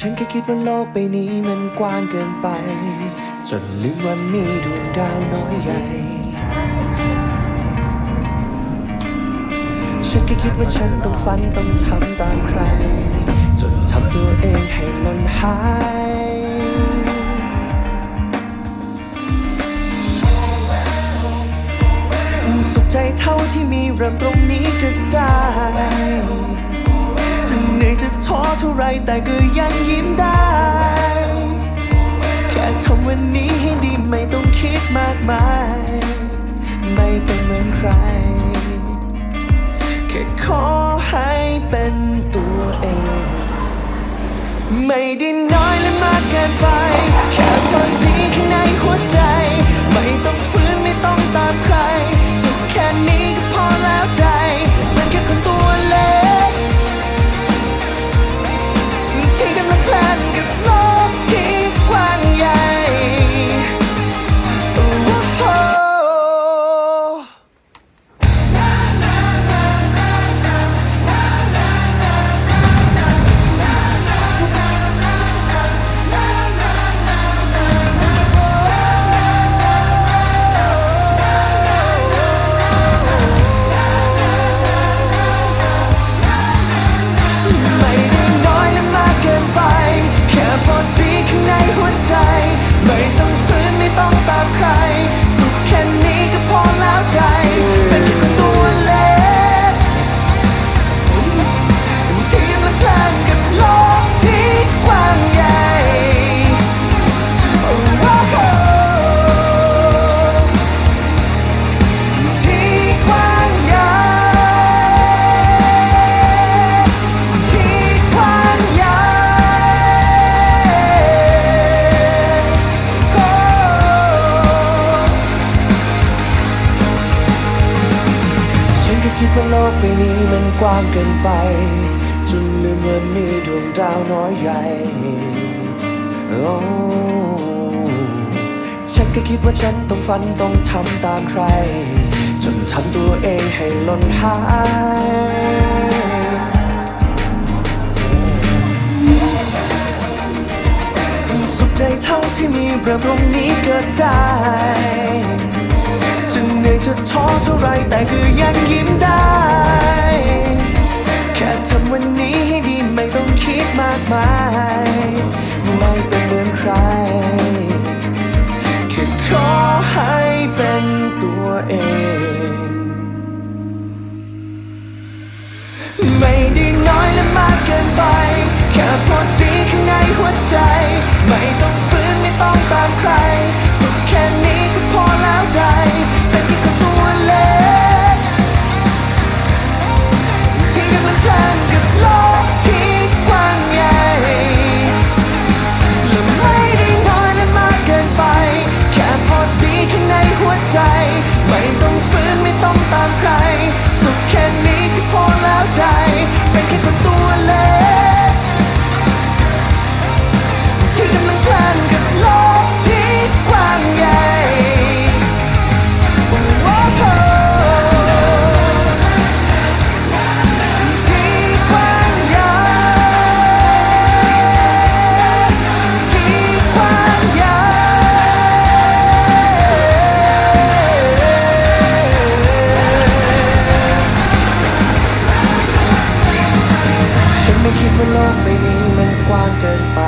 ฉันแค่คิดว่าโลกใบนี้มันกว้างเกินไป จนลืมว่ามีดวงดาวน้อยใหญ่ ฉันแค่คิดว่าฉันต้องฝันต้องทำตามใคร จนทำตัวเองให้หล่นหายสุขใจเท่าที่มีเริ่มตรงนี้ แต่ก็ยังยิ้มได้ แค่ทำวันนี้ให้ดีไม่ต้องคิดมากมาย ไม่เป็นเหมือนใคร แค่ขอให้เป็นตัวเอง ไม่ได้น้อยและมากเกินไป แค่พอดีข้างใน คิดว่าโลกใบนี้มันกว้างเกินไปจนลืมว่ามีดวงดาวน้อยใหญ่โอ้ฉันก็คิดว่าฉันต้องฝันต้องทำตามใคร จนทำตัวเองให้หล่นหายสุขใจเท่าที่มีเริ่มตรงนี้เก็ได้ นื่อยจะท้อเท่าไรแต่ก็ยังยิ้มได้ แค่ทำวันนี้ให้ดีไม่ต้องคิดมากมาย ไม่เป็นเหมือนใคร แค่ขอให้เป็นตัวเอง ไม่ได้น้อยและมากเกินไป แค่พอดีข้างในหัวใจ ไม่ต้องฟื้นไม่ต้อง ไม่ โลกใบนี้มันกว้างเกินไป